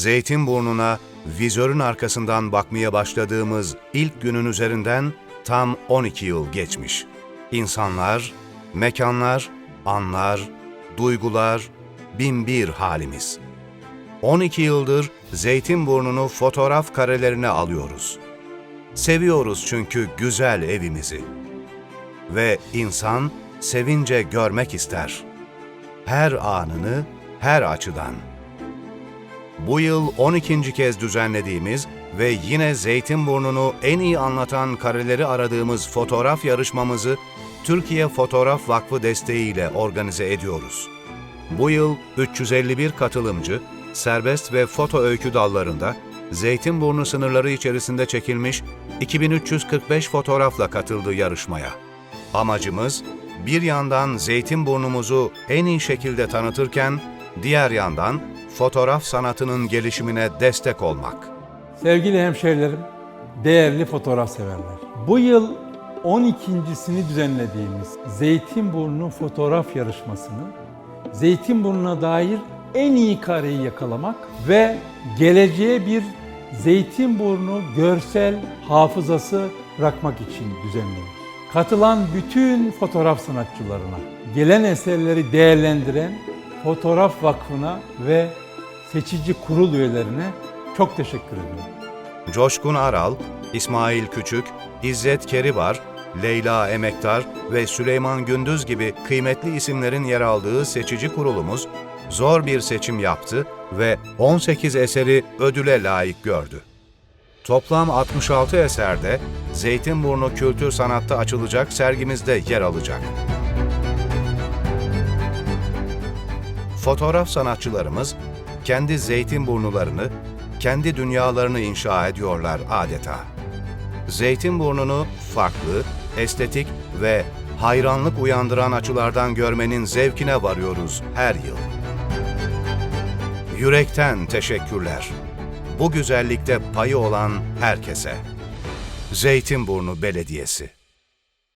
Zeytinburnu'na vizörün arkasından bakmaya başladığımız ilk günün üzerinden tam 12 yıl geçmiş. İnsanlar, mekanlar, anlar, duygular, bin bir halimiz. 12 yıldır Zeytinburnu'nu fotoğraf karelerine alıyoruz. Seviyoruz çünkü güzel evimizi. Ve insan sevince görmek ister. Her anını, her açıdan. Bu yıl 12. kez düzenlediğimiz ve yine Zeytinburnu'nu en iyi anlatan kareleri aradığımız fotoğraf yarışmamızı Türkiye Fotoğraf Vakfı desteğiyle organize ediyoruz. Bu yıl 351 katılımcı, serbest ve foto öykü dallarında Zeytinburnu sınırları içerisinde çekilmiş 2345 fotoğrafla katıldı yarışmaya. Amacımız bir yandan Zeytinburnumuzu en iyi şekilde tanıtırken diğer yandan fotoğraf sanatının gelişimine destek olmak. Sevgili hemşehrilerim, değerli fotoğraf severler. Bu yıl 12.sini düzenlediğimiz Zeytinburnu fotoğraf yarışmasını Zeytinburnu'na dair en iyi kareyi yakalamak ve geleceğe bir Zeytinburnu görsel hafızası bırakmak için düzenliyoruz. Katılan bütün fotoğraf sanatçılarına, gelen eserleri değerlendiren Fotoğraf Vakfı'na ve seçici kurul üyelerine çok teşekkür ediyorum. Coşkun Aral, İsmail Küçük, İzzet Keribar, Leyla Emektar ve Süleyman Gündüz gibi kıymetli isimlerin yer aldığı seçici kurulumuz zor bir seçim yaptı ve 18 eseri ödüle layık gördü. Toplam 66 eserde Zeytinburnu Kültür Sanat'ta açılacak sergimizde yer alacak. Fotoğraf sanatçılarımız kendi Zeytinburnularını, kendi dünyalarını inşa ediyorlar adeta. Zeytinburnu'nu farklı, estetik ve hayranlık uyandıran açılardan görmenin zevkine varıyoruz her yıl. Yürekten teşekkürler. Bu güzellikte payı olan herkese. Zeytinburnu Belediyesi